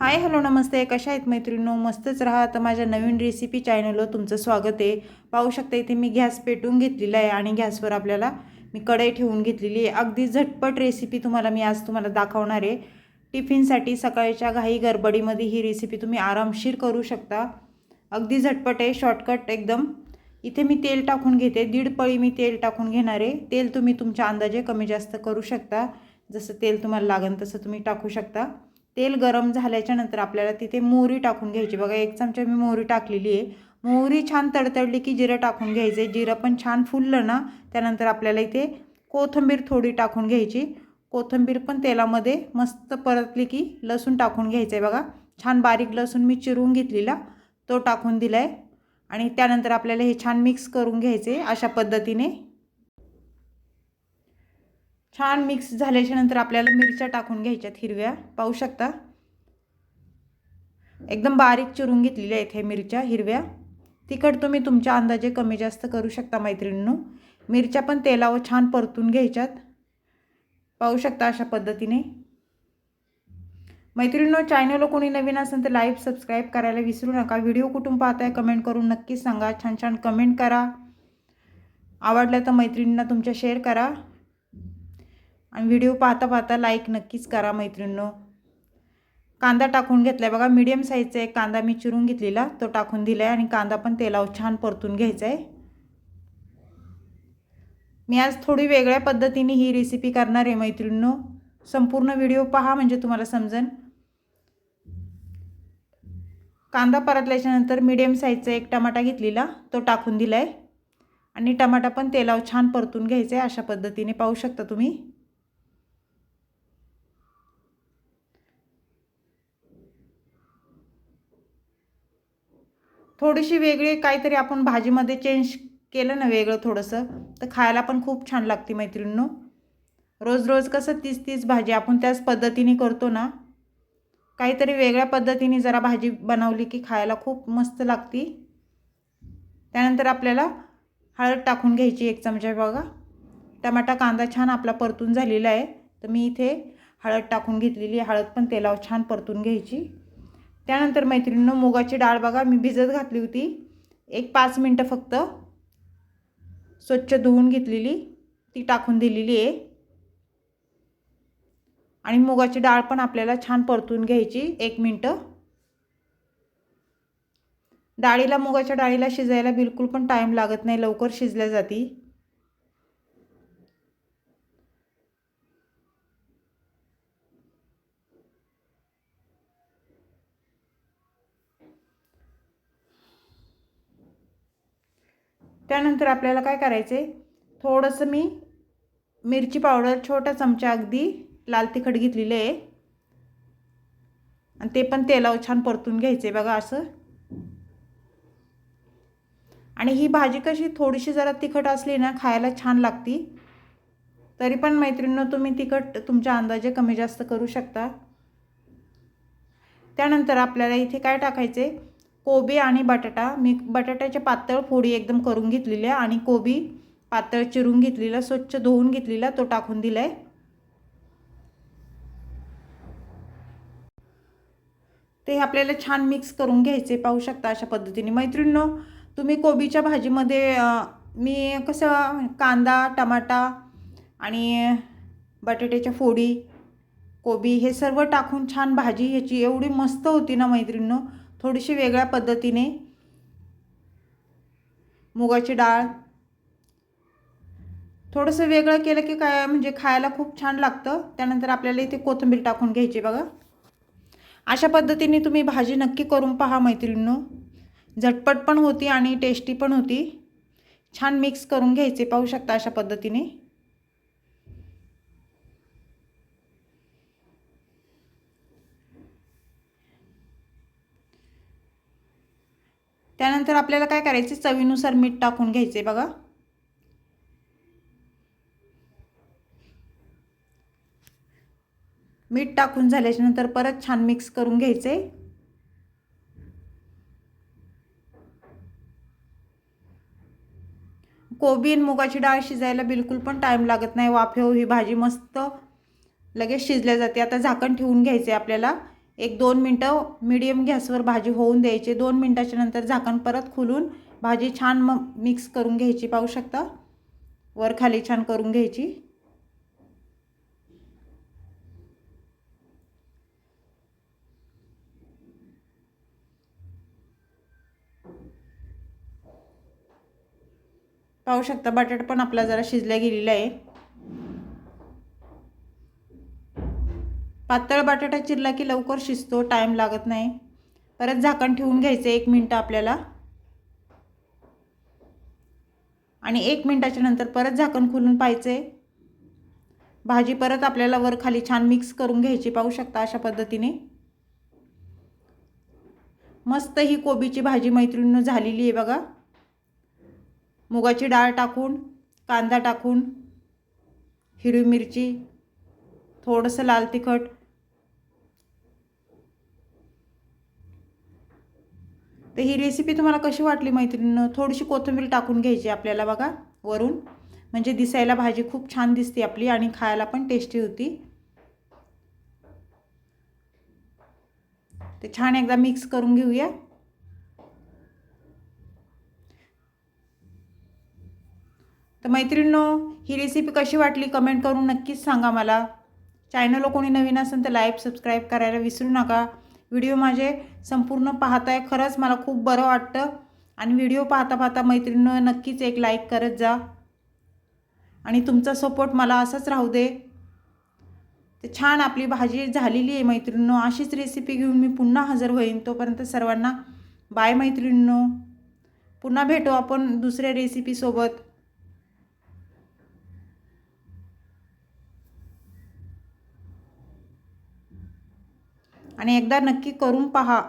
Hi hello नमस्ते. कशा आहेत मैत्रिणींनो? मस्तच राहा. तर माझ्या नवीन रेसिपी चॅनलवर तुमचं स्वागत आहे. पाहू शकता इथे मी गॅस पेटून घेतलेला आहे आणि गॅसवर आपल्याला मी कढई ठेवून घेतलेली आहे. अगदी झटपट रेसिपी तुम्हाला मी आज तुम्हाला दाखवणार आहे. टिफिनसाठी सकाळच्या घाई गडबडीमध्ये ही रेसिपी तुम्ही आरामशीर करू शकता. अगदी झटपट आहे. शॉर्टकट एकदम. इथे मी तेल टाकून घेते. दीड पळी मी तेल टाकून घेणार आहे. तेल तुम्ही तुमच्या अंदाजे कमी जास्त करू शकता. जसं तेल तुम्हाला लागेल तसं तुम्ही टाकू शकता. तेल गरम झाल्याच्यानंतर आपल्याला तिथे मोहरी टाकून घ्यायची. बघा एक चमचा मी मोहरी टाकलेली आहे. मोहरी छान तडतडली की जिरं टाकून घ्यायचं. आहे जिरं पण छान फुललं ना त्यानंतर आपल्याला इथे कोथिंबीर थोडी टाकून घ्यायची. कोथिंबीर पण तेलामध्ये मस्त परतली की लसूण टाकून घ्यायचं आहे बघा. छान बारीक लसूण मी चिरून घेतलेला तो टाकून दिला आहे आणि त्यानंतर आपल्याला हे छान मिक्स करून घ्यायचे अशा पद्धतीने. छान मिक्स झाल्याच्यानंतर आपल्याला मिरच्या टाकून घ्यायच्यात हिरव्या. पाहू शकता? एकदम बारीक चिरून घेतलेल्या आहेत हे मिरच्या हिरव्या. तिखट तुम्ही तुमच्या अंदाजे कमी जास्त करू शकता मैत्रिणींनो. मिरच्या पण तेलावर छान परतून घ्यायच्यात. पाहू शकता अशा पद्धतीने. मैत्रिणींनो चॅनलला कोणी नवीन असेल तर लाईव्ह सबस्क्राईब करायला विसरू नका. व्हिडिओ कुठून पाहताय कमेंट करून नक्कीच सांगा. छान छान कमेंट करा. आवडलं तर मैत्रिणींना तुमच्या शेअर करा. आणि व्हिडिओ पाहता पाहता लाईक नक्कीच करा मैत्रिणींनो. कांदा टाकून घेतला आहे बघा मीडियम साईजचा एक कांदा मी चिरून घेतलेला. तो टाकून दिला आहे आणि कांदा पण तेलावर छान परतून घ्यायचा आहे मी आज थोडी वेगळ्या पद्धतीने ही रेसिपी करणार आहे मैत्रिणींनो. संपूर्ण व्हिडिओ पहा म्हणजे तुम्हाला समजेल कांदा परतल्याच्यानंतर मीडियम साईजचा एक टमाटा घेतलेला. तो टाकून दिला आहे आणि टमाटा पण तेलावर छान परतून घ्यायचा आहे अशा पद्धतीने पाहू शकता तुम्ही. थोडीशी वेगळी काहीतरी आपण भाजीमध्ये चेंज केलं ना वेगळं थोडंसं तर खायला पण खूप छान लागते मैत्रिणींनो. रोज रोज कसं तीच तीच भाजी आपण त्याच पद्धतीने करतो ना काहीतरी वेगळ्या पद्धतीने जरा भाजी बनवली की खायला खूप मस्त लागती. त्यानंतर आपल्याला हळद टाकून घ्यायची एक चमचा बघा. टमाटा कांदा छान आपला परतून झालेला आहे तर मी इथे हळद टाकून घेतलेली हळद पण तेलावर छान परतून घ्यायची. त्यानंतर मैत्रिणीनं मुगाची डाळ बघा मी भिजत घातली होती. एक पाच मिनटं फक्त स्वच्छ धुवून घेतलेली. ती टाकून दिलेली आहे. आणि मुगाची डाळ पण आपल्याला छान परतून घ्यायची. एक मिनटं. डाळीला मुगाच्या डाळीला शिजायला बिलकुल पण टाईम लागत नाही. लवकर शिजल्या जाती. त्यानंतर आपल्याला काय करायचं? आहे थोडंसं मी मिरची पावडर छोटा चमचा अगदी लाल तिखट घेतलेलं आहे. आणि ते पण तेलावर छान परतून घ्यायचं आहे बघा असं. आणि ही भाजी कशी थोडीशी जरा तिखट असली ना खायला छान लागती. तरी पण मैत्रिणीनं तुम्ही तिखट तुमच्या अंदाजे कमी जास्त करू शकता. त्यानंतर आपल्याला इथे काय टाकायचे? कोबी आणि बटाटा. मी बटाट्याच्या पातळ फोडी एकदम करून घेतलेल्या आणि कोबी पातळ चिरून घेतलेला स्वच्छ धुवून घेतलेला तो टाकून दिला आहे ते आपल्याला छान मिक्स करून घ्यायचे पाहू शकता अशा पद्धतीने. मैत्रिणींनो तुम्ही कोबीच्या भाजीमध्ये मी कसं कांदा टमाटा आणि बटाट्याच्या फोडी कोबी हे सर्व टाकून छान भाजी ह्याची एवढी मस्त होती ना मैत्रिणींनो. थोडीशी वेगळ्या पद्धतीने. मुगाची डाळ. थोडंसं वेगळं केलं की काय म्हणजे खायला खूप छान लागतं. त्यानंतर आपल्याला इथे कोथिंबीर टाकून घ्यायची बघा. अशा पद्धतीने तुम्ही भाजी नक्की करून पहा मैत्रिणींनो. झटपट पण होती आणि टेस्टी पण होती. छान मिक्स करून घ्यायचे पाहू शकता अशा पद्धतीने. त्यानंतर आपल्याला काय करायचे? चवीनुसार मीठ टाकून घ्यायचे बघा. मीठ टाकून झाल्याच्यानंतर परत छान मिक्स करून घ्यायचे कोबी आणि मुगाची डाळ शिजायला बिलकुल पण टाईम लागत नाही. वाफेव ही भाजी मस्त लगेच शिजल्या जाते. आता झाकण ठेवून घ्यायचे आपल्याला. एक दोन मिनटं मीडियम गॅसवर भाजी होऊन द्यायची. दोन मिनटाच्या नंतर झाकण परत खुलून भाजी छान मग मिक्स करून घ्यायची. पाहू शकता? वर खाली छान करून घ्यायची. पाहू शकता? बटाटा पण आपला जरा शिजल्या गेलेला आहे. पातळ बटाटा चिरला की लवकर शिजतो टाईम लागत नाही. परत झाकण ठेवून घ्यायचं एक मिनटं आपल्याला. आणि एक मिनटाच्या नंतर परत झाकण खोलून पाहायचे भाजी परत आपल्याला वर खाली छान मिक्स करून घ्यायची पाहू शकता अशा पद्धतीने. मस्त ही कोबीची भाजी मैत्रिणीनं झालेली आहे बघा. मुगाची डाळ टाकून कांदा टाकून हिरवी मिरची थोडंसं लाल तिखट तर ही रेसिपी तुम्हाला कशी वाटली मैत्रिणीनं? थोडीशी कोथिंबीर टाकून घ्यायची आपल्याला बघा वरून. म्हणजे दिसायला भाजी खूप छान दिसते आपली आणि खायला पण टेस्टी होती. ते छान एकदा मिक्स करून घेऊया. तर मैत्रिणींनो ही रेसिपी कशी वाटली कमेंट करून नक्कीच सांगा मला. चॅनलला कोणी नवीन असेल तर लाईक सबस्क्राईब करायला विसरू नका. व्हिडिओ माझे संपूर्ण पाहताय खरंच मला खूप बरं वाटतं. आणि व्हिडिओ पाहता पाहता मैत्रिणीनं नक्कीच एक लाईक करत जा. आणि तुमचा सपोर्ट मला असंच राहू दे. ते छान आपली भाजी झालेली आहे मैत्रिणींनो. अशीच रेसिपी घेऊन मी पुन्हा हजर होईन. तोपर्यंत सर्वांना बाय मैत्रिणींनो. पुन्हा भेटू आपण दुसऱ्या रेसिपीसोबत आणि एकदा नक्की करून पहा.